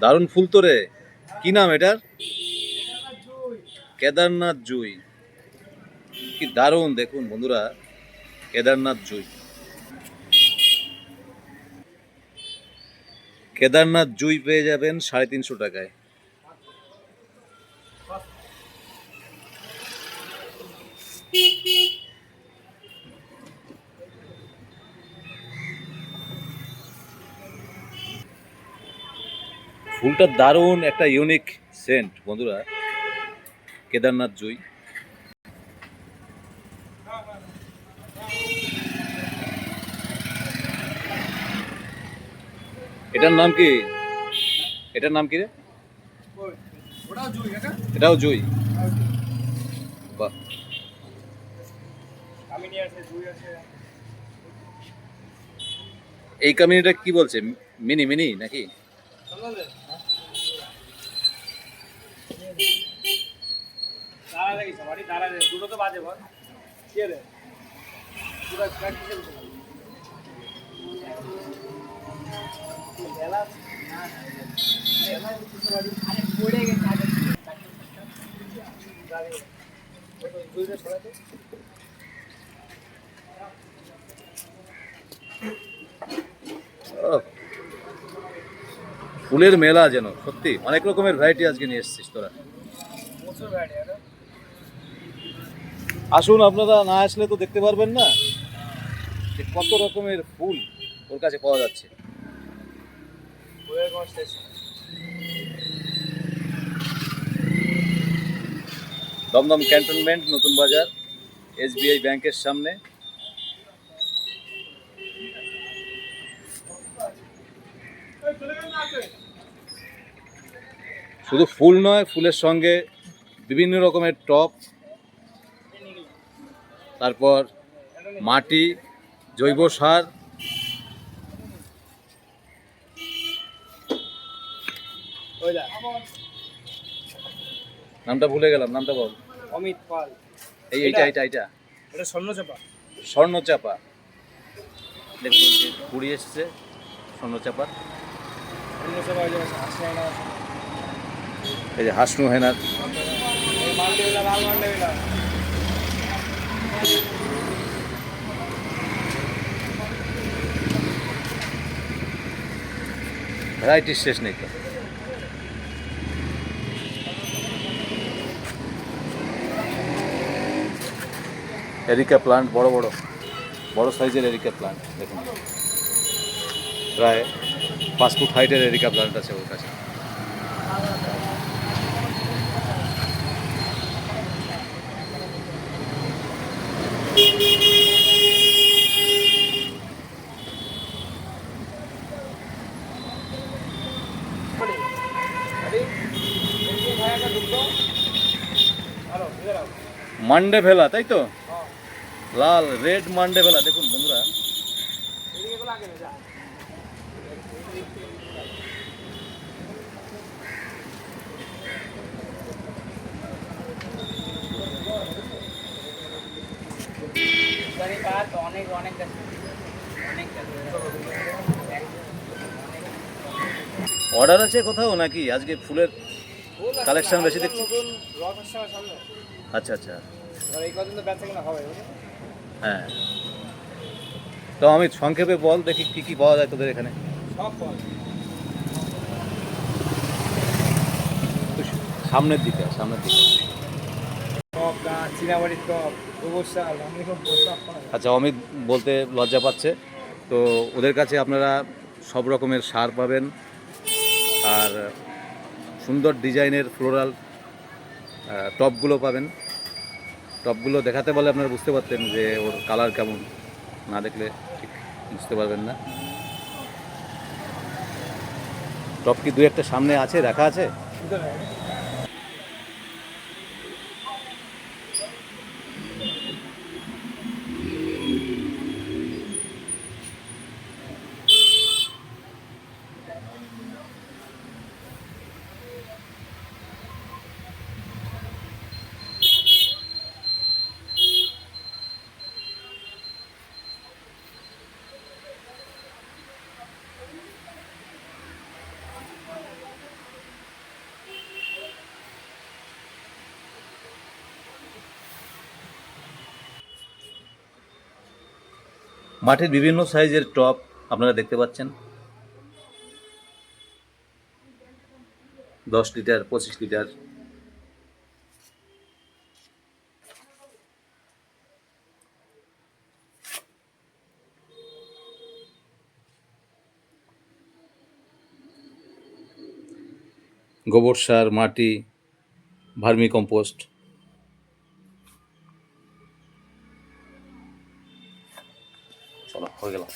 দারুণ ফুল তো রে। কি নাম এটার? কেদারনাথ জুই। কি দারুণ দেখুন বন্ধুরা, কেদারনাথ জুই। কেদারনাথ জুই পেয়ে যাবেন সাড়ে তিনশো টাকায়। ফুলটা দারুণ একটা ইউনিক সেন্ট বন্ধুরা। কেদারনাথ জুই। এটার নাম কি? এটার নাম কি রে? এটাও জুই। বাহ। এই কামিনিটা কি বলছে? মিনি মিনি নাকি দাঁড়া লাগিস বাড়ি দাঁড়া রে দুটো তো বাজে বল। কে রে? পুরো প্র্যাকটিস। ফুলের মেলা যেন সত্যি অনেক রকমের ভ্যারাইটি আজকে নিয়ে এসেছিস তোরা। প্রচুর আরে। আসুন, আপনারা না আসলে তো দেখতে পারবেন না যে কত রকমের ফুল ওর কাছে পাওয়া যাচ্ছে। দমদম ক্যান্টনমেন্ট, নতুন বাজার, এসবিআই ব্যাংকের সামনে শুধু ফুল নয়, ফুলের সঙ্গে বিভিন্ন রকমের টপ তারপর মাটি জৈব সার নামটা ভুলে গেলাম নামটা বল। অমিত পাল। এই এইটা এইটা এইটা। এটা স্বর্ণচাপা স্বর্ণচাপা দেখুন যে কুড়ি এসছে স্বর্ণচাপার এই যে হাসনু হেনার। ভ্যারাইটির শেষ নেই এরিকা প্লান্ট বড় বড় বড় সাইজের এরিকা প্লান্ট দেখুন। প্রায় পাঁচ ফুট হাইটের এরিকা প্লান্ট আছে ওর কাছে। মান্ডে ভেলা তাই তো? লাল রেড মান্ডে ভেলা দেখুন বন্ধুরা। অনেক অনেক অর্ডার আছে কোথাও নাকি? আজকে ফুলের Collection বেশি দেখছি। আচ্ছা আচ্ছা? হ্যাঁ। তো আমি সংক্ষেপে বল দেখি কি কি পাওয়া যায় তোদের এখানে। সামনের দিকে সামনের দিকে। আচ্ছা অমিত বলতে লজ্জা পাচ্ছে। তো ওদের কাছে আপনারা সব রকমের সার পাবেন। আর সুন্দর ডিজাইনের ফ্লোরাল টপগুলো পাবেন। টপগুলো দেখাতে বলে আপনারা বুঝতে পারতেন যে ওর কালার কেমন। না দেখলে ঠিক বুঝতে পারবেন না। টপ কি দু একটা সামনে আছে, রাখা আছে? মাটির বিভিন্ন সাইজের টপ আপনারা দেখতে পাচ্ছেন। দশ লিটার, পঁচিশ লিটার। গোবর সার, মাটি ভার্মি কম্পোস্ট lo